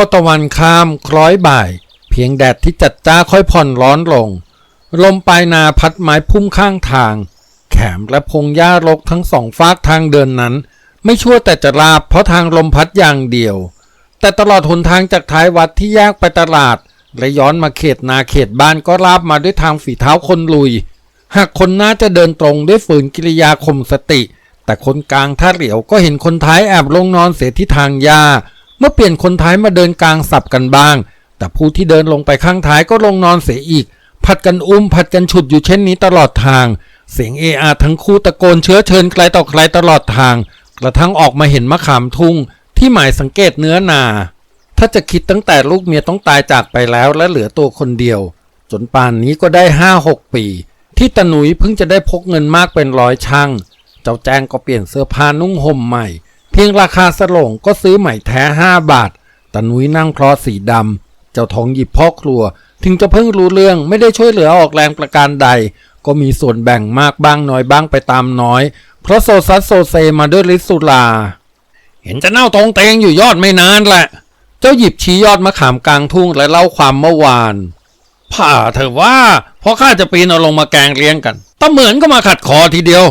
อตะวันข้ามคล้อยบ่าย เพียงแดดที่จัดจ้าค่อยผ่อนร้อนลง ลมปลายนาพัดไม้พุ่มข้างทาง แขมและพงหญ้ารกทั้งสองฟากทางเดินนั้น ไม่ชั่วแต่จะลาบเพราะทางลมพัดอย่างเดียว แต่ตลอดหนทางจากท้ายวัดที่แยกไปตลาด และย้อนมาเขตนาเขตบ้านก็ลาบมาด้วยทางฝีเท้าคนลุย หากคนหน้าจะเดินตรงด้วยฝืนกิริยาข่มสติ แต่คนกลางถ้าเหลียวก็เห็นคนท้ายแอบลงนอนเสียที่ทางหญ้า เมื่อเปลี่ยนคนท้ายมาเดินกลางสับกันบ้าง แต่ผู้ที่เดินลงไปข้างท้ายก็ลงนอนเสียอีก ผัดกันอุ้มผัดกันฉุดอยู่เช่นนี้ตลอดทาง เสียงเออาทั้งคู่ตะโกนเชื้อเชิญใครต่อใครตลอดทาง กระทั่งออกมาเห็นมะขามทุ่ง ที่หมายสังเกตเนื้อนา ถ้าจะคิดตั้งแต่ลูกเมียต้องตายจากไปแล้วและเหลือตัวคนเดียว จนป่านนี้ก็ได้ห้าหกปี ที่ตะหนุยเพิ่งจะได้พกเงินมากเป็นร้อยช่างเจ้าแจ้งก็เปลี่ยนเสื้อผ้านุ่งห่มใหม่ พียงราคาสลงก็ซื้อใหม่แท้ห้าบาทตะหนุยนั่งเพราะสีดำเจ้าทองหยิบพ่อครัว ถึงจะเพิ่งรู้เรื่องไม่ได้ช่วยเหลือออกแรงประการใด ก็มีส่วนแบ่งมากบ้างน้อยบ้างไปตามน้อย เพราะโซซัสโซเซมาด้วยฤทธิ์สุราเห็นจะเน่าตรงเตงอยู่ยอดไม่นานแหละ เจ้าหยิบชี้ยอดมะขามกลางทุ่งและเล่าความเมื่อวานผ่าเถอะว่าเพราะข้าจะปีนเอาลงมาแกงเลี้ยงกันตาเหมือนก็มาขัดคอทีเดียว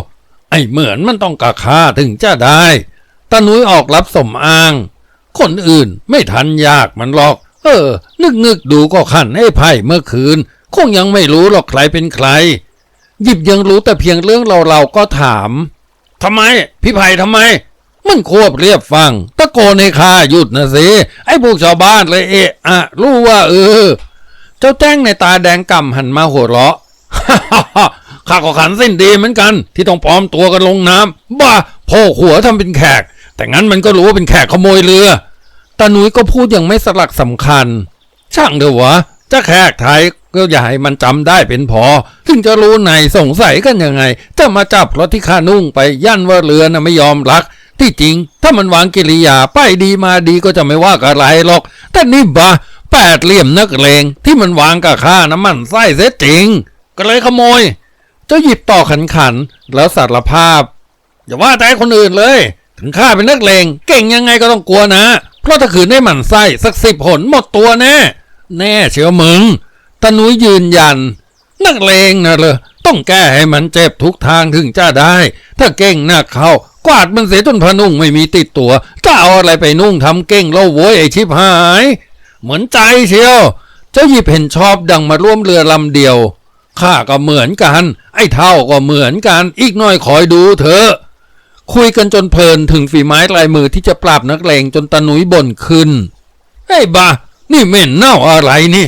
ไอ้เหมือนมันต้องกะข้าถึงจะได้ ตานุ้ยออกรับสมอ้าง คนอื่นไม่ทันยากมันหรอก เออ นึกนึกดูก็ขันให้ไพ่เมื่อคืน คงยังไม่รู้หรอกใครเป็นใคร หยิบยังรู้แต่เพียงเรื่องเราเราก็ถามทำไม พี่ไผ่ทำไม มันควบเรียบฟัง ตะโกนให้ข้าหยุดนะสิไอ้พวกชาวบ้านเลยเอะอะรู้ว่าเออ เจ้าแจ้งในตาแดงก่ำหันมาหัวเราะข้าก็ขันสิ้นดีเหมือนกัน ที่ต้องปลอมตัวกันลงน้ำบ้าพ่อหัวทำเป็นแขก แต่งั้นมันก็รู้ว่าเป็นแขกขโมยเรือตาหนุยก็พูดอย่างไม่สลักสำคัญ ช่างเถอะวะจะแขกไทยก็อย่าให้มันจำได้เป็นพอ ถึงจะรู้ไหนสงสัยกันยังไง จะมาจับรถที่ข้านุ่งไปยันว่าเรือน่ะไม่ยอมรัก ที่จริง ถ้ามันวางกิริยาไปดีมาดีก็จะไม่ว่าอะไรหรอก แต่นี่บะแปดเหลี่ยมนักเลงที่มันวางกับข้าน้ำมันไส้เสียจริง ก็เลยขโมย เจ้าหยิบต่อขันขันแล้วสารภาพ อย่าว่าแต่คนอื่นเลย ถึงข้าเป็นนักเลงเก่งยังไงก็ต้องกลัวนะ เพราะถ้าขืนได้หมั่นไส้สักสิบหนหมดตัวแน่ แน่เชียวมึงตานุยยืนยัน นักเลงนะเลยต้องแก้ให้มันเจ็บทุกทางถึงจะได้ ถ้าเก่งหนักเขากวาดมันเสียจนพนุ่งไม่มีติดตัวจะเอาอะไรไปนุ่งทำเก่งเล่าโวยไอชิบหาย เหมือนใจเชียว เจ้าหยิบเห็นชอบดังมาร่วมเรือลำเดียวข้าก็เหมือนกัน ไอ้เท่าก็เหมือนกัน อีกน่อยคอยดูเถอะ คุยกันจนเพลินถึงฝีไม้ลายมือที่จะปราบนักเลงจนตาหนุยบ่นขึ้นไอ้บ้านี่เหม็นเน่าอะไรนี่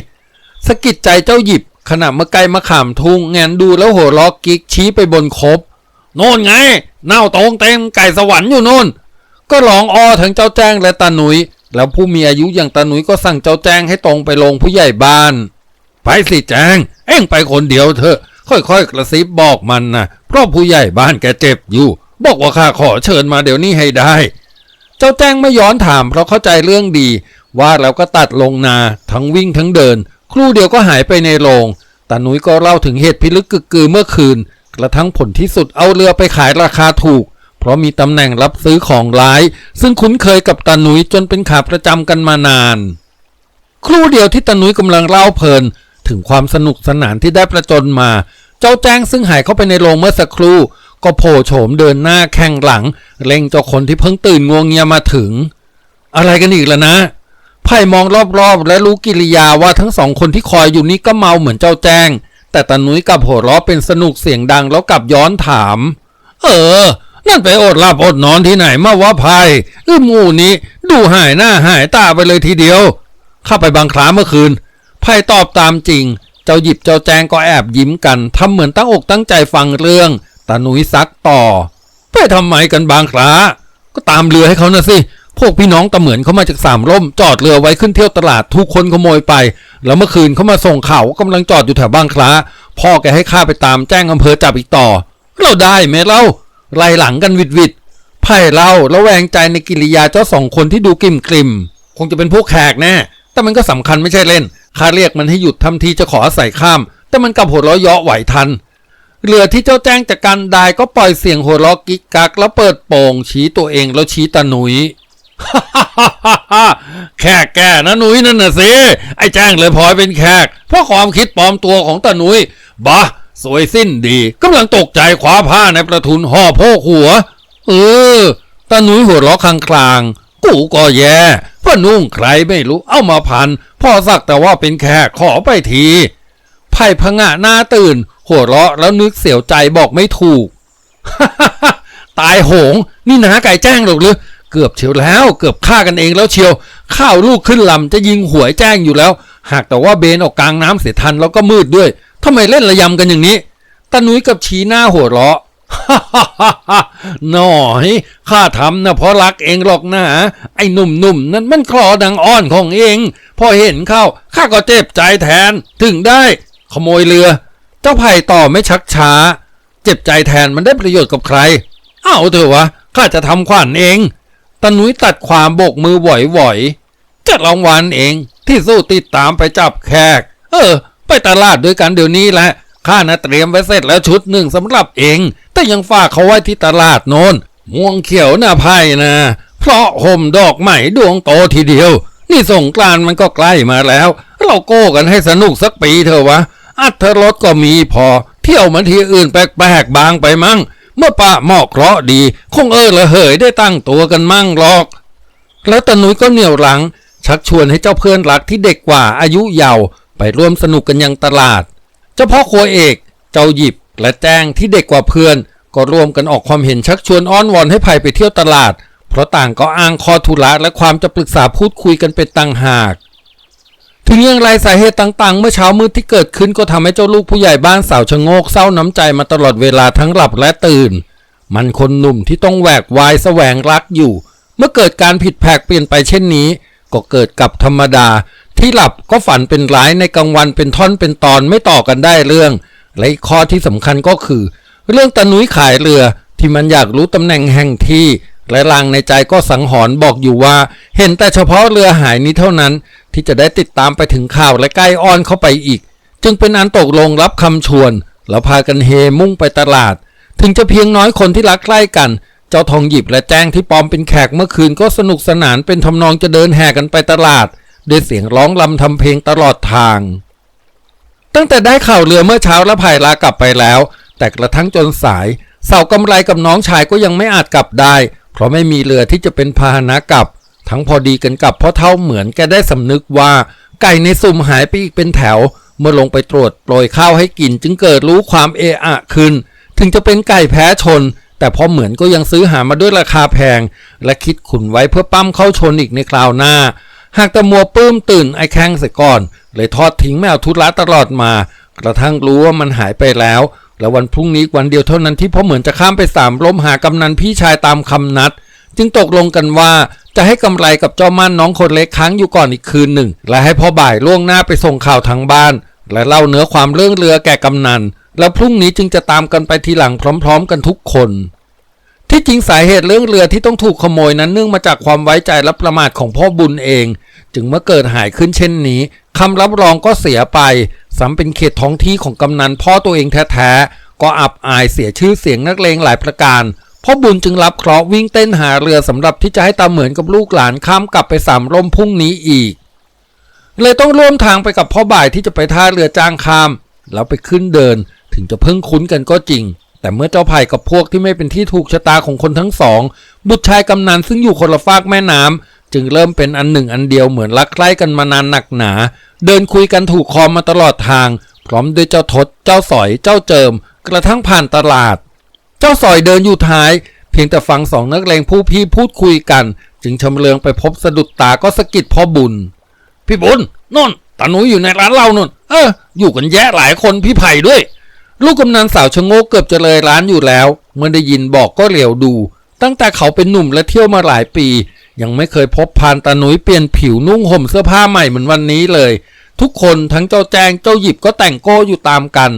สะกิดใจเจ้าหยิบขณะมาไกลมาขามทุงแงนดูแล้วหัวล้อกิกชี้ไปบนคบโน่นไง เน่าตรงเต็มไก่สวรรค์อยู่โน่น ก็ร้องอ้อทั้งเจ้าแจ้งและตาหนุย แล้วผู้มีอายุอย่างตาหนุยก็สั่งเจ้าแจ้งให้ตรงไปลงผู้ใหญ่บ้าน ไปสิแจ้ง เอ็งไปคนเดียวเถอะ ค่อยๆกระซิบบอกมันนะเพราะผู้ใหญ่บ้านแกเจ็บอยู่ บอกว่าข้าขอเชิญมาเดี๋ยวนี้ให้ได้ เจ้าแจ้งไม่ย้อนถามเพราะเข้าใจเรื่องดี ว่าแล้วก็ตัดลงนาทั้งวิ่งทั้งเดิน ครู่เดียวก็หายไปในโรงตาหนุยก็เล่าถึงเหตุพิลึกกึกกือเมื่อคืน กระทั่งผลที่สุดเอาเรือไปขายราคาถูก เพราะมีตำแหน่งรับซื้อของร้าย ซึ่งคุ้นเคยกับตาหนุยจนเป็นขาประจำกันมานาน ครู่เดียวที่ตาหนุยกำลังเล่าเพลิน ถึงความสนุกสนานที่ได้ประจนมา เจ้าแจ้งซึ่งหายเข้าไปในโรงเมื่อสักครู่ ก็โผล่โฉมเดินหน้าแข่งหลังเล็งเจ้าคนที่เพิ่งตื่นงวงเงียมาถึง อะไรกันอีกล่ะนะไพ่มองรอบๆ และรู้กิริยาว่าทั้งสองคนที่คอยอยู่นี้ก็เมาเหมือนเจ้าแจ้ง แต่ตานุ้ยกลับหัวเราะเป็นสนุกเสียงดังแล้วกลับย้อนถาม เออ นั่นไปอดหลับอดนอนที่ไหนมาว่าไพ่เออหมู่นี้ ดูหายหน้าหายตาไปเลยทีเดียว ข้าไปบางคล้าเมื่อคืนไพ่ตอบตามจริง เจ้าหยิบเจ้าแจงก็แอบยิ้มกันทำเหมือนตั้งอกตั้งใจฟังเรื่อง ตาหนุยซักต่อ ไปทำไมกันบางคล้าก็ตามเรือให้เขานะสิ พวกพี่น้องตะเหมือนเขามาจากสามร่ม จอดเรือไว้ขึ้นเที่ยวตลาดทุกคนขโมยไป แล้วเมื่อคืนเขามาส่งข่าวว่ากำลังจอดอยู่แถวบางคล้าพ่อแกให้ข้าไปตามแจ้งอำเภอจับอีกต่อ เราได้ไหมเล่าไล่หลังกันวิดวิดไพ่เล่าแล้วแวงใจในกิริยาเจ้าสองคนที่ดูกลิ่มกลิมคงจะเป็นพวกแขกแน่แต่มันก็สำคัญไม่ใช่เล่นข้าเรียกมันให้หยุดทำทีจะขออาศัยข้าม แต่มันกลับหัวเราะเยาะไหวทัน เรือที่เจ้าแจ้งจากกันได้ก็ปล่อยเสียงหัวเราะกิ๊กกัก แล้วเปิดโป่งชี้ตัวเองแล้วชี้ตาหนุยแขกแกนะหนุยนั่นน่ะสิไอ้แจ้งเลยพลอยเป็นแขก เพราะความคิดปลอมตัวของตาหนุยบะสวยสิ้นดีกำลังตกใจคว้าผ้าในประทุนห่อโพกหัว เออตาหนุยหัวเราะคลางๆกูก็แย่พ่อนุ่งใครไม่รู้เอามาพันพ่อสักแต่ว่าเป็นแขกขอไปทีไผ่พงะหน้าตื่น หัวเราะแล้วนึกเสียวใจบอกไม่ถูก ตายโหง นี่นาไก่แจ้งหรอกหรือ เกือบเชียวแล้ว เกือบฆ่ากันเองแล้วเชียว ข้าวลูกขึ้นลำจะยิงหวยแจ้งอยู่แล้ว หากแต่ว่าเบนออกกลางน้ำเสียทันแล้วก็มืดด้วยทำไมเล่นระยำกันอย่างนี้ตานุ้ยกับชีหน้าหัวเราะหน่อยข้าทำนะเพราะรักเองหรอกนะไอ้หนุ่มๆนั่นมันคลอดังอ้อนของเอง พอเห็นเข้าข้าก็เจ็บใจแทน ถึงได้ ขโมยเรือ เจ้าไผ่ต่อไม่ชักช้า เจ็บใจแทนมันได้ประโยชน์กับใครเอาเถอะวะข้าจะทำขวัญเองตานุ้ยตัดความโบกมือไหวๆจะรางวัลเองที่สู้ติดตามไปจับแขก เออ ไปตลาดด้วยกันเดี๋ยวนี้แหละข้านะเตรียมไว้เสร็จแล้วชุดหนึ่งสำหรับเอง แต่ยังฝากเขาไว้ที่ตลาดโนนม่วงเขียวหนะไพ่นะ เพราะห่มดอกใหม่ดวงโตทีเดียว นี่สงกรานมันก็ใกล้มาแล้ว เราโก้กันให้สนุกสักปีเถอะวะ อัธรสก็มีพอ เที่ยวมันที่อื่นแปลกๆบางไปมั่ง เมื่อปะหมอกเคราะดี คงเออละเหยได้ตั้งตัวกันมั่งหรอก แล้วตานุ้ยก็เหนี่ยวหลัง ชักชวนให้เจ้าเพื่อนรักที่เด็กกว่าอายุเยาว์ไปร่วมสนุกกันยังตลาด เจ้าพ่อครัวเอก เจ้าหยิบและแจ้งที่เด็กกว่าเพื่อน ก็ร่วมกันออกความเห็นชักชวนอ้อนวอนให้ไผ่ไปเที่ยวตลาด เพราะต่างก็อ้างข้อธุระและความจะปรึกษาพูดคุยกันเป็นต่างหาก ถึงอย่างไรสาเหตุต่างๆ เมื่อเช้ามืดที่เกิดขึ้นก็ทำให้เจ้าลูกผู้ใหญ่บ้านสาวชะโงกเศร้าน้ำใจมาตลอดเวลาทั้งหลับและตื่น มันคนหนุ่มที่ต้องแหวกวายแสวงรักอยู่ เมื่อเกิดการผิดแผกเปลี่ยนไปเช่นนี้ ก็เกิดกับธรรมดา ที่หลับก็ฝันเป็นร้ายในกลางวันเป็นท่อนเป็นตอนไม่ต่อกันได้เรื่อง และอีกข้อที่สำคัญก็คือ เรื่องตะนุยขายเรือที่มันอยากรู้ตำแหน่งแห่งที่และลางในใจก็สังหรณ์บอกอยู่ว่า เห็นแต่เฉพาะเรือหายนี้เท่านั้น ที่จะได้ติดตามไปถึงข่าวและใกล้อ้อนเข้าไปอีก จึงเป็นอันตกลงรับคำชวน แล้วพากันเฮมุ่งไปตลาด ถึงจะเพียงน้อยคนที่รักใกล้กัน เจ้าทองหยิบและแจ้งที่ปอมเป็นแขกเมื่อคืนก็สนุกสนานเป็นทำนองจะเดินแห่กันไปตลาด ด้วยเสียงร้องลำทำเพลงตลอดทาง ตั้งแต่ได้ข่าวเรือเมื่อเช้าและภายลากลับไปแล้ว แต่กระทั่งจนสายเสากำไรกับน้องชายก็ยังไม่อาจกลับได้ เพราะไม่มีเรือที่จะเป็นพาหนะกลับ ทั้งพอดีกันกับพ่อเท่าเหมือนแกได้สำนึกว่า ไก่ในสุ่มหายไปอีกเป็นแถว เมื่อลงไปตรวจโปรยข้าวให้กินจึงเกิดรู้ความเอะอะขึ้น ถึงจะเป็นไก่แพ้ชน แต่พอเหมือนก็ยังซื้อหามาด้วยราคาแพง และคิดขุนไว้เพื่อปั้มเข้าชนอีกในคราวหน้า หากแต่มัวปื้มตื่นไอแข้งเสียก่อน เลยทอดทิ้งแมวทุระตลอดมา กระทั่งรู้ว่ามันหายไปแล้วแล้ววันพรุ่งนี้วันเดียวเท่านั้นที่พ่อเหมือนจะข้ามไปสามล้มหากำนันพี่ชายตามคำนัด จึงตกลงกันว่าจะให้กำไรกับเจ้ามั่นน้องคนเล็กค้างอยู่ก่อนอีกคืนหนึ่ง และให้พ่อบ่ายล่วงหน้าไปส่งข่าวทางบ้าน และเล่าเนื้อความเรื่องเรือแก่กำนัน แล้วพรุ่งนี้จึงจะตามกันไปทีหลังพร้อม ๆ กันทุกคน ที่จริงสาเหตุเรื่องเรือที่ต้องถูกขโมยนั้นเนื่องมาจากความไว้ใจและประมาทของพ่อบุญเอง จึงเมื่อเกิดหายขึ้นเช่นนี้คำรับรองก็เสียไปซ้ำเป็นเขตท้องที่ของกำนันพ่อตัวเองแท้ๆก็อับอายเสียชื่อเสียงนักเลงหลายประการ พ่อบุญจึงรับเคราะห์วิ่งเต้นหาเรือสำหรับที่จะให้ตาเหมือนกับลูกหลานข้ามกลับไปสามร่มพุ่งนี้อีก เลยต้องร่วมทางไปกับพ่อบ่ายที่จะไปท่าเรือจ้างข้าม แล้วไปขึ้นเดินถึงจะเพิ่งคุ้นกันก็จริง แต่เมื่อเจ้าไผ่กับพวกที่ไม่เป็นที่ถูกชะตาของคนทั้งสอง บุตรชายกำนันซึ่งอยู่คนละฟากแม่น้ำจึงเริ่มเป็นอันหนึ่งอันเดียวเหมือนรักใคร่กันมานานหนักหนา เดินคุยกันถูกคอมาตลอดทาง พร้อมด้วยเจ้าทศเจ้าสอยเจ้าเจิม กระทั่งผ่านตลาด เจ้าสอยเดินอยู่ท้าย เพียงแต่ฟังสองนักเลงผู้พี่พูดคุยกัน จึงชำเลืองไปพบสะดุดตาก็สะกิดพ่อบุญ พี่บุญนนตาหนูอยู่ในร้านเรานนเออ อยู่กันแยะหลายคนพี่ไผ่ด้วย ลูกกำนันสาวชะโงกเกือบจะเลยร้านอยู่แล้ว เมื่อได้ยินบอกก็เหลียวดู ตั้งแต่เขาเป็นหนุ่มและเที่ยวมาหลายปี ยังไม่เคยพบพานตาหนุยเปลี่ยนผิวนุ่งห่มเสื้อผ้าใหม่เหมือนวันนี้เลย ทุกคนทั้งเจ้าแจงเจ้าหยิบก็แต่งโก้อยู่ตามกัน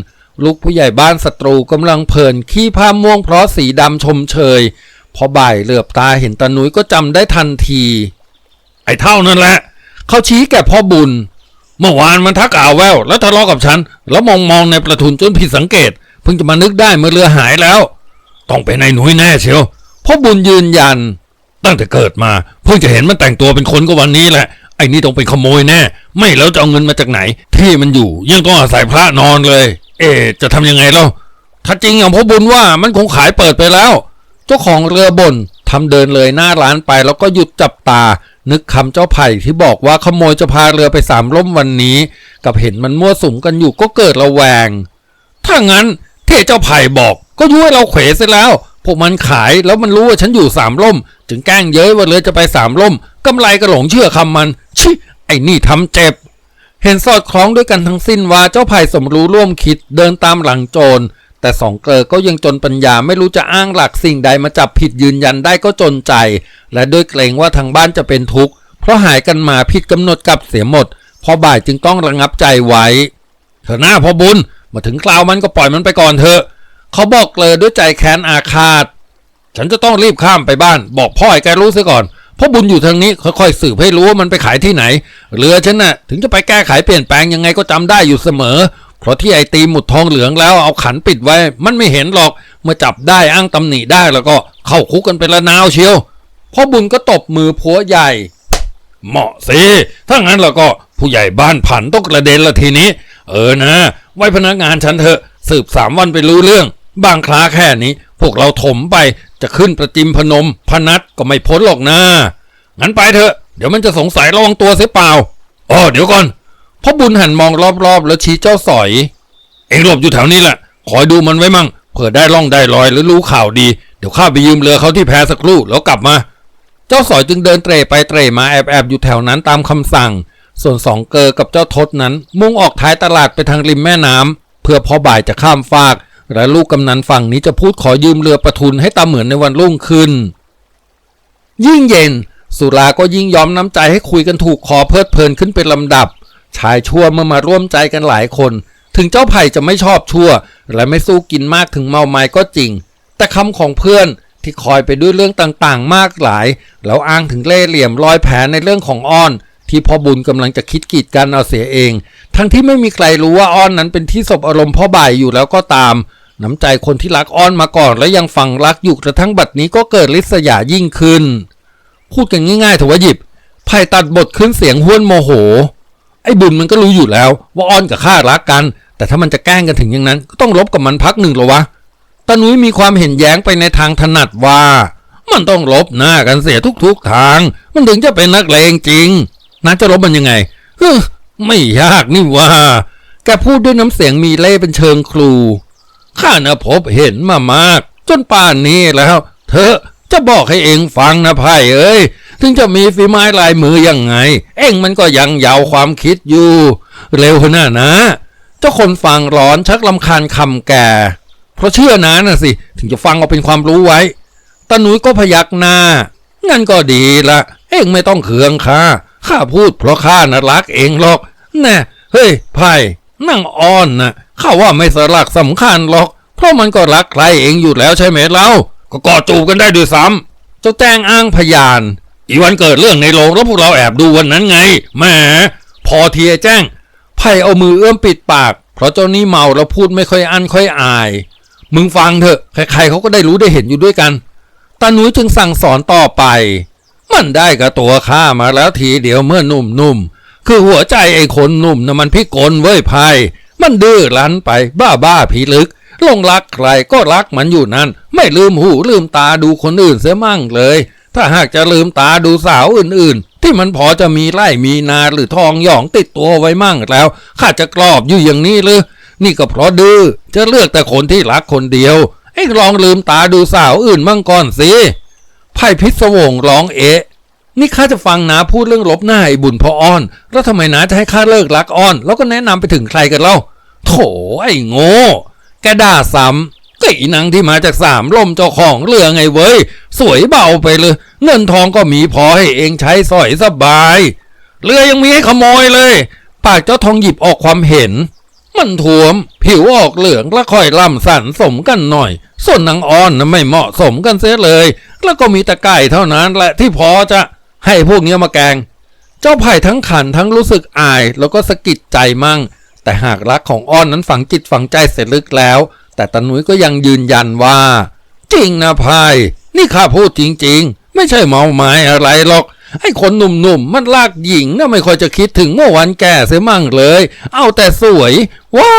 ลูกผู้ใหญ่บ้านศัตรูกำลังเพลินขี้ผ้าม่วงเพราะสีดำชมเชย พอบ่ายเหลือบตาเห็นตาหนุยก็จำได้ทันที ไอ้เท่านั่นแหละ เขาชี้แก่พ่อบุญ เมื่อวานมันทักอ่าวแวว แล้วทะเลาะกับฉัน แล้วมองมองในประทุนจนผิดสังเกต เพิ่งจะมานึกได้เมื่อเรือหายแล้ว ต้องเป็นไอ้หนุ่ยแน่เชียวพ่อบุญยืนยัน ตั้งแต่เกิดมา เพิ่งจะเห็นมันแต่งตัวเป็นคนก็วันนี้แหละไอ้นี่ต้องเป็นขโมยแน่ ไม่แล้วจะเอาเงินมาจากไหน ที่มันอยู่ยังต้องอาศัยพระนอนเลย เอ๊จะทำยังไงเล่าถ้าจริงอย่างพ่อบุญว่ามันคงขายเปิดไปแล้ว เจ้าของเรือบนทำเดินเลยหน้าร้านไปแล้วก็หยุดจับตา นึกคำเจ้าไผ่ที่บอกว่าขโมยจะพาเรือไปสามล่มวันนี้ กับเห็นมันมั่วสุมกันอยู่ก็เกิดระแวง ถ้างั้นเท่เจ้าไผ่บอกก็ยุให้เราเขวเสร็จแล้ว พวกมันขายแล้วมันรู้ว่าฉันอยู่สามล่ม จึงแกล้งเย้ยว่าเรือจะไปสามล่มกำไรก็หลงเชื่อคำมัน ชิ ไอ้นี่ทำเจ็บ เห็นสอดคล้องด้วยกันทั้งสิ้นว่าเจ้าไผ่สมรู้ร่วมคิดเดินตามหลังโจร แต่สองเกลอก็ยังจนปัญญาไม่รู้จะอ้างหลักสิ่งใดมาจับผิดยืนยันได้ก็จนใจ และด้วยเกรงว่าทางบ้านจะเป็นทุกข์เพราะหายกันมาผิดกำหนดกับเสียหมด พอบ่ายจึงต้องระงับใจไว้เถอะหน้าพอบุญมาถึงคราวมันก็ปล่อยมันไปก่อนเถอะเขาบอกเลยด้วยใจแค้นอาฆาต ฉันจะต้องรีบข้ามไปบ้าน บอกพ่อให้แกรู้ซะก่อน เพราะบุญอยู่ทางนี้ค่อยๆสืบให้รู้ว่ามันไปขายที่ไหน เรือฉันน่ะถึงจะไปแก้ไขเปลี่ยนแปลงยังไงก็จำได้อยู่เสมอ เพราะที่ไอตีหมุดทองเหลืองแล้วเอาขันปิดไว้ มันไม่เห็นหรอก เมื่อจับได้อ้างตำหนิได้แล้วก็เข้าคุกกันเป็นละนาวเชียวพ่อบุญก็ตบมือผัวใหญ่ เหมาะสิถ้างั้นแล้วก็ผู้ใหญ่บ้านผันต้องกระเด็นละทีนี้ เออนะ ไว้พนักงานฉันเถอะ สืบสามวันไปรู้เรื่อง บางคลาแค่นี้ พวกเราถมไป จะขึ้นประจิมพนม พนัดก็ไม่พ้นหรอกนะ งั้นไปเถอะ เดี๋ยวมันจะสงสัยระวังตัวเสียเปล่าอ๋อเดี๋ยวก่อนพ่อบุญหันมองรอบๆ แล้วชี้เจ้าสอย เองหลบอยู่แถวนี้แหละ คอยดูมันไว้มั่ง เผื่อได้ล่องได้ลอยหรือรู้ข่าวดี เดี๋ยวข้าไปยืมเรือเขาที่แพสักครู่แล้วกลับมา เจ้าสอยจึงเดินเตร่ไปเตร่มาแอบแอบๆอยู่แถวนั้นตามคำสั่ง ส่วนสองเกอกับเจ้าทศนั้น มุ่งออกท้ายตลาดไปทางริมแม่น้ำเพื่อพอบ่ายจะข้ามฟาก และลูกกำนันฝั่งนี้จะพูดขอยืมเรือประทุนให้ตาเหมือนในวันรุ่งขึ้น ยิ่งเย็น สุราก็ยิ่งยอมน้ำใจให้คุยกันถูกคอเพลิดเพลินขึ้นเป็นลำดับ ชายชั่วเมื่อมาร่วมใจกันหลายคน ถึงเจ้าไผ่จะไม่ชอบชั่ว และไม่สู้กินมากถึงเมาไม้ก็จริง แต่คำของเพื่อนที่คอยไปด้วยเรื่องต่างๆ มากหลาย แล้วอ้างถึงเล่เหลี่ยมรอยแผลในเรื่องของอ้อน ที่พ่อบุญกำลังจะคิดกีดกันเอาเสียเอง ทั้งที่ไม่มีใครรู้ว่าอ้อนนั้นเป็นที่สบอารมณ์พ่อบ่ายอยู่แล้วก็ตาม น้ำใจคนที่รักอ้อนมาก่อนและยังฝังรักอยู่กระทั่งบัดนี้ก็เกิดริษยายิ่งขึ้น พูดกันง่ายๆเถอะว่าหยิบไผ่ตัดบทขึ้นเสียงห้วนโมโห ไอ้บุญมันก็รู้อยู่แล้ว ว่าอ้อนกับข้ารักกัน แต่ถ้ามันจะแกล้งกันถึงอย่างนั้น ก็ต้องลบกับมันพักหนึ่งหรอวะตานุ้ยมีความเห็นแย้งไปในทางถนัดว่า มันต้องลบหน้ากันเสียทุกๆทาง มันถึงจะเป็นนักเลงจริงน่าจะลบมันยังไงเฮ้ไม่ยากนี่ว่าแกพูดด้วยน้ำเสียงมีเล่เป็นเชิงครู ข้านะพบเห็นมามาก จนป่านนี้แล้ว เธอจะบอกให้เองฟังนะไพ่เอ้ย ถึงจะมีฝีไม้ลายมือยังไง เองมันก็ยังเยาวความคิดอยู่ เร็วหน้านะ เจ้าคนฟังร้อนชักลำคาญคำแก่ เพราะเชื่อนะน่ะสิ ถึงจะฟังเอาเป็นความรู้ไว้ตาหนุยก็พยักหน้า งั้นก็ดีละ เองไม่ต้องเคืองข้าข้าพูดเพราะข้าน่ะรักเองหรอก แน่ เฮ้ยไพ่ นั่งอ้อนนะข้าว่าไม่สลักสำคัญหรอก เพราะมันก็รักใครเองอยู่แล้วใช่ไหมเล่าก็กอดจูบกันได้ด้วยซ้ำเจ้าแจ้งอ้างพยาน อีวันเกิดเรื่องในโรงแล้วพวกเราแอบดูวันนั้นไงแหมพอเทียแจ้งไผ่เอามือเอื้อมปิดปาก เพราะเจ้านี่เมาแล้วพูดไม่ค่อยอั้นค่อยอาย มึงฟังเถอะ ใครๆเขาก็ได้รู้ได้เห็นอยู่ด้วยกันตาหนุยจึงสั่งสอนต่อไป มันได้กับตัวข้ามาแล้วทีเดียวเมื่อนุ่มๆ คือหัวใจไอ้คนหนุ่มนะมันพิกลเว้ยพาย มันดื้อรั้นไปบ้าบ้าผีลึกลงรักใครก็รักมันอยู่นั่น ไม่ลืมหูลืมตาดูคนอื่นเสียมั่งเลย ถ้าหากจะลืมตาดูสาวอื่นๆ ที่มันพอจะมีไร่มีนาหรือทองหยองติดตัวไว้มั่งแล้วข้าจะกรอบอยู่อย่างนี้หรือนี่ก็เพราะดื้อจะเลือกแต่คนที่รักคนเดียวไอ้ลองลืมตาดูสาวอื่นมั่งก่อนสิไผ่พิศวงร้องเอะ นี่ข้าจะฟังนาพูดเรื่องลบหน้าไอ้บุญพออ้อน แล้วทำไมนาจะให้ข้าเลิกรักอ้อน แล้วก็แนะนำไปถึงใครกันเล่า โถไอ้โง่ แกด่าซ้ำก็อีนางที่มาจากสามลมเจ้าของเรือไงเว้ย สวยเบาไปเลย เงินทองก็มีพอให้เองใช้สอยสบาย เรือยังมีให้ขโมยเลย ปากเจ้าทองหยิบออกความเห็น มันถวม ผิวออกเหลืองและค่อยล่ำสันสมกันหน่อย ส่วนนางอ้อนนะไม่เหมาะสมกันเสียเลย แล้วก็มีต่ไก่เท่านั้นแหละที่พอจะ ให้พวกเนี้ยมาแกง เจ้าไผ่ทั้งขันทั้งรู้สึกอาย แล้วก็สะกิดใจมั่ง แต่หากรักของอ้อนนั้นฝังจิตฝังใจเสร็จลึกแล้ว แต่ตาหนุยก็ยังยืนยันว่า จริงนะไผ่นี่ข้าพูดจริง ๆ ไม่ไม่ใช่เมาไม้อะไรหรอกไอ้คนหนุ่มๆมันลากหญิงนะไม่ค่อยจะคิดถึงเมื่อวันแก่เสียมั่งเลย เอาแต่สวย ว่า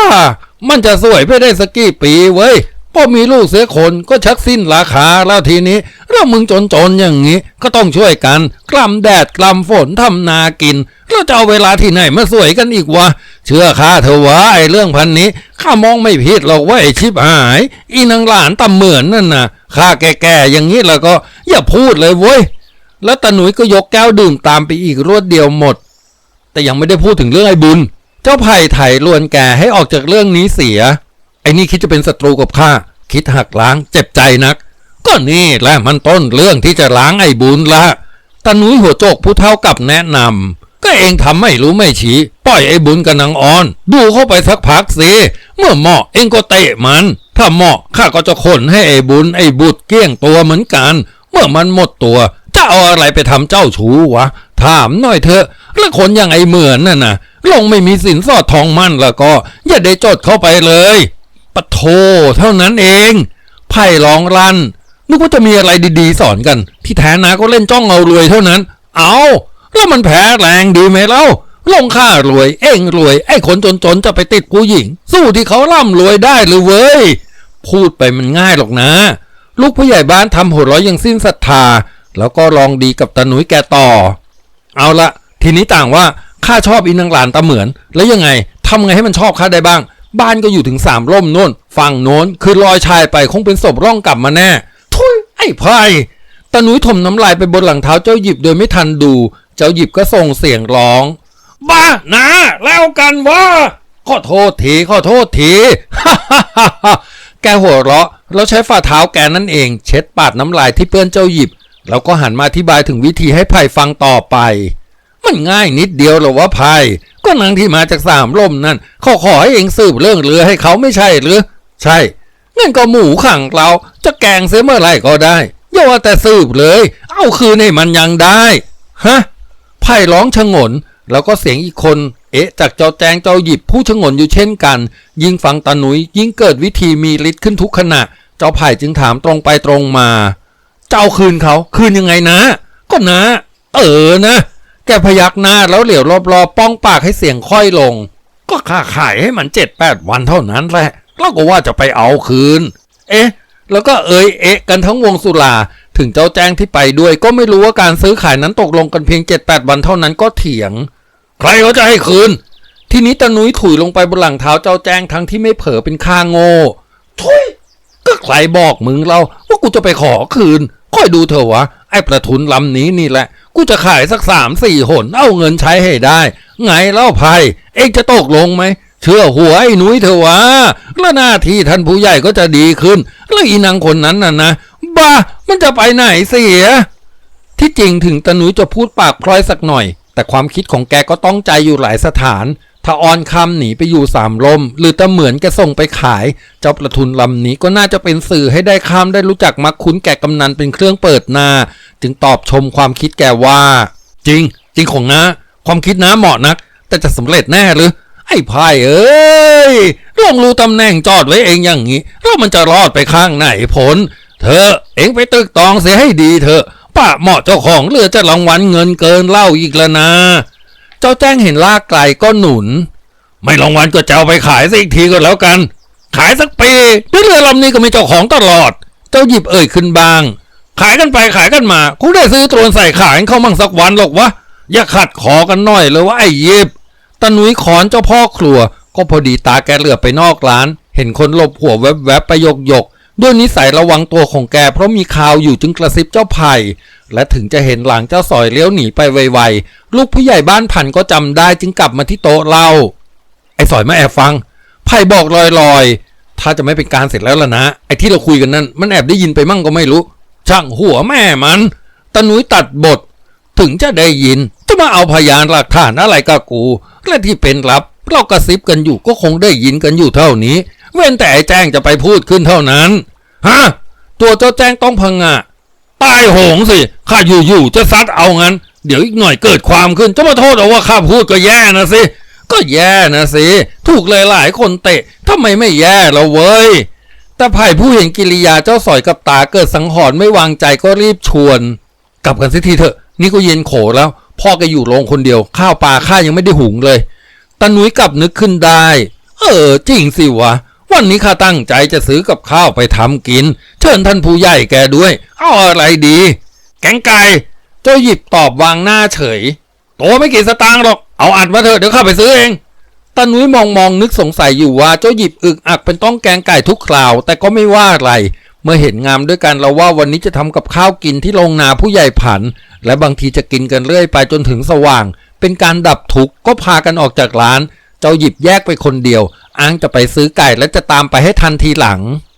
มันจะสวยไปได้สักกี่ปีเว้ย พอมีลูกเสียคนก็ชักสิ้นราคาแล้วทีนี้แล้วมึงจนๆอย่างนี้ ก็ต้องช่วยกัน กล่ำแดดกล่ำฝนทำนากินแล้วจะเอาเวลาที่ไหนมาสวยกันอีกวะ เชื่อข้าเถอะวะไอ้เรื่องพันนี้ ข้ามองไม่ผิดหรอกว่าไอ้ชิบหาย อีนางหลานตำเหมือนนั่นน่ะข้าแก่ๆอย่างนี้แล้วก็ อย่าพูดเลยเว้ย แล้วตาหนุ่ยก็ยกแก้วดื่มตามไปอีกรวดเดียวหมด แต่ยังไม่ได้พูดถึงเรื่องไอ้บุญ เจ้าไผ่ไถ่ลวนแกให้ออกจากเรื่องนี้เสีย ไอ้นี่คิดจะเป็นศัตรูกับข้า คิดหักล้างเจ็บใจนัก ก็นี่แหละมันต้นเรื่องที่จะล้างไอ้บุญละตาหนุ่ยหัวโจกผู้เท่ากับแนะนำก็เองทำไม่รู้ไม่ชี้ ปล่อยไอ้บุญกับนางออน ดูเข้าไปสักพักสิเมื่อเหมาะเองก็เตะมัน ถ้าเหมาะข้าก็จะขนให้ไอ้บุญไอ้บุตรเกี้ยงตัวเหมือนกัน เมื่อมันหมดตัวจะเอาอะไรไปทำเจ้าชู้วะ ถามหน่อยเถอะแล้วคนอย่างไอ้เหมือนน่ะนะลงไม่มีสินสอดทองมั่นแล้วก็ อย่าได้จดเข้าไปเลย ปะโทเท่านั้นเอง ไพ่ร้องรันนึกว่าจะมีอะไรดีๆ สอนกัน ที่แท้นะก็เล่นจ้องเอารวยเท่านั้น เอาแล้วมันแพ้แรงดีไหมเล่าลงค่ารวยเองรวย ไอ้คนจนๆจะไปติดผู้หญิง สู้ที่เขาร่ำรวยได้หรือเว้ย พูดไปมันง่ายหรอกนะ ลูกผู้ใหญ่บ้านทำหัวราะอย่างสิ้นศรัทธา แล้วก็ลองดีกับตาหนุ่ยแกต่อ เอาละทีนี้ต่างว่าข้าชอบอินนางหลานตาเหมือน แล้วยังไงทำไงให้มันชอบข้าได้บ้าง บ้านก็อยู่ถึงสามร่มโน่น ฝั่งโน้น คือลอยชายไปคงเป็นศพร่องกลับมาแน่ ทุยไอ้ไพรตาหนุ่ยถมน้ำลายไปบนหลังเท้าเจ้าหยิบโดยไม่ทันดู เจ้าหยิบก็ส่งเสียงร้อง บ้านะแล้วกันวะขอโทษทีขอโทษทีแกหัวเราะแล้วใช้ฝ่าเท้าแกนั่นเอง เช็ดปาดน้ำลายที่เปื้อนเจ้าหยิบ แล้วก็หันมาอธิบายถึงวิธีให้ไผ่ฟังต่อไป มันง่ายนิดเดียวหรอวะไผ่ ก็นางที่มาจากสามล่มนั่นเขาขอให้เองสืบเรื่องเรือให้เขาไม่ใช่หรือ ใช่งั้นก็หมูขังเราจะแกงเสียเมื่อไหร่ก็ได้อย่าว่าแต่สืบเลย เอาคืนให้มันยังได้ฮะไผ่ร้องชงน แล้วก็เสียงอีกคน เอ๊ะ จากเจ้าแจงเจ้าหยิบผู้ชงนอยู่เช่นกัน ยิ่งฟังตาหนุยยิ่งเกิดวิธีมีฤทธิ์ขึ้นทุกขณะ เจ้าไผ่จึงถามตรงไปตรงมา เจ้าคืนเขาคืนยังไงนะ ก็นะ เออนะ แกพยักหน้าแล้วเหลียวรอบๆป้องปากให้เสียงค่อยลง ก็ค่าขายให้มันเจ็ดแปดวันเท่านั้นแหละเราก็ว่าจะไปเอาคืน เอ๊ะ แล้วก็เอ่ยเอ๊ะ กันทั้งวงสุราถึงเจ้าแจ้งที่ไปด้วยก็ไม่รู้ว่าการซื้อขายนั้นตกลงกันเพียงเจ็ดแปดวันเท่านั้นก็เถียง ใครเขาจะให้คืน ทีนี้ตานุ้ยถุยลงไปบนหลังเท้าเจ้าแจ้งทั้งที่ไม่เผลอเป็นข้าโง่ทุยก็ใครบอกมึงเราว่ากูจะไปขอคืน ค่อยดูเถอะวะ ไอ้ประทุนลำนี้นี่แหละ กูจะขายสักสามสี่หน เอาเงินใช้ให้ได้ ไงเล่าไพเอ็งจะตกลงไหม เชื่อหัวไอ้นุ้ยเถอะวะแล้วหน้าที่ท่านผู้ใหญ่ก็จะดีขึ้น แล้วอีนางคนนั้นน่ะนะ บ้า มันจะไปไหนเสีย ที่จริงถึงตาหนุยจะพูดปากพลอยสักหน่อย แต่ความคิดของแกก็ต้องใจอยู่หลายสถาน ถ้าออนคำหนีไปอยู่สามลม หรือตะเหมือนแกส่งไปขาย เจ้าประทุนลำนี้ก็น่าจะเป็นสื่อให้ได้ข้ามได้รู้จักมักคุ้นแก่กำนันเป็นเครื่องเปิดหน้า จึงตอบชมความคิดแกว่า จริง จริงของน้าความคิดน้าเหมาะนัก แต่จะสำเร็จแน่หรือ ไอ้พายเอ้ยลองรู้ตำแหน่งจอดไว้เองอย่างนี้แล้วมันจะรอดไปข้างไหนผล เธอเองไปตึกตองเสียให้ดีเถอะป้าเหมาะเจ้าของเรือจะรางวัลเงินเกินเล่าอีกแล้วนะ เจ้าแจ้งเห็นลากไกลก็หนุน ไม่รางวัลก็จะเอาไปขายสักอีกทีก็แล้วกัน ขายสักปีด้วยเรือลำนี้ก็มีเจ้าของตลอด เจ้าหยิบเอ่ยขึ้นบาง ขายกันไปขายกันมาคงได้ซื้อตรวนใส่ขายเข้ามั่งสักวันหรอกวะอย่าขัดขอกันหน่อยเลยว่าไอ้ย็บตาหนุยขอนเจ้าพ่อครัว ก็พอดีตาแกเหลือไปนอกร้าน เห็นคนหลบหัวแวบๆไปยกยกด้วยนิสัยระวังตัวของแกเพราะมีข่าวอยู่จึงกระซิบเจ้าไผ่ และถึงจะเห็นหลังเจ้าสอยเลี้ยวหนีไปไวๆ ลูกผู้ใหญ่บ้านผันก็จำได้จึงกลับมาที่โต๊ะเล่า ไอ้สอยมาแอบฟัง ไผ่บอกลอยๆ ถ้าจะไม่เป็นการเสร็จแล้วล่ะนะ ไอ้ที่เราคุยกันนั้นมันแอบได้ยินไปมั่งก็ไม่รู้ ช่างหัวแม่มัน ตะนุยตัดบท ถึงจะได้ยิน จะมาเอาพยานหลักฐานอะไรกับกู และที่เป็นลับ เรากระซิบกันอยู่ก็คงได้ยินกันอยู่เท่านี้ เว้นแต่ไอ้แจ้งจะไปพูดขึ้นเท่านั้น ฮะ ตัวเจ้าแจ้งต้องพังงะ ตายโหงสิข้าอยู่ๆจะซัดเอางั้น เดี๋ยวอีกหน่อยเกิดความขึ้น จะมาโทษเอาว่าข้าพูดก็แย่นะสิก็แย่นะสิถูกหลายๆคนเตะทำไมไม่แย่ละเว้ยแต่ไผ่ผู้เห็นกิริยาเจ้าสอยกับตาเกิดสังหรณ์ไม่วางใจก็รีบชวน กลับกันสักทีเถอะ นี่ก็เย็นโขแล้ว พ่อแกอยู่โรงคนเดียว ข้าวปลาข้ายังไม่ได้หุงเลยตาหนุยกลับนึกขึ้นได้ เออ จริงสิวะ วันนี้ข้าตั้งใจจะซื้อกับข้าวไปทำกิน เชิญท่านผู้ใหญ่แกด้วย เอาอะไรดี แกงไก่เจ้าหยิบตอบวางหน้าเฉย โตไม่กี่สตางค์หรอก เอาอัดมาเถอะเดี๋ยวข้าไปซื้อเองตานุ้ยมองมองนึกสงสัยอยู่ว่าเจ้าหยิบอึกอักเป็นต้องแกงไก่ทุกคราว แต่ก็ไม่ว่าอะไร เมื่อเห็นงามด้วยกันเราว่าวันนี้จะทำกับข้าวกินที่โรงนาผู้ใหญ่ผัน และบางทีจะกินกันเรื่อยไปจนถึงสว่าง เป็นการดับทุกข์ก็พากันออกจากร้าน เจ้าหยิบแยกไปคนเดียว อ้างจะไปซื้อไก่และจะตามไปให้ทันทีหลัง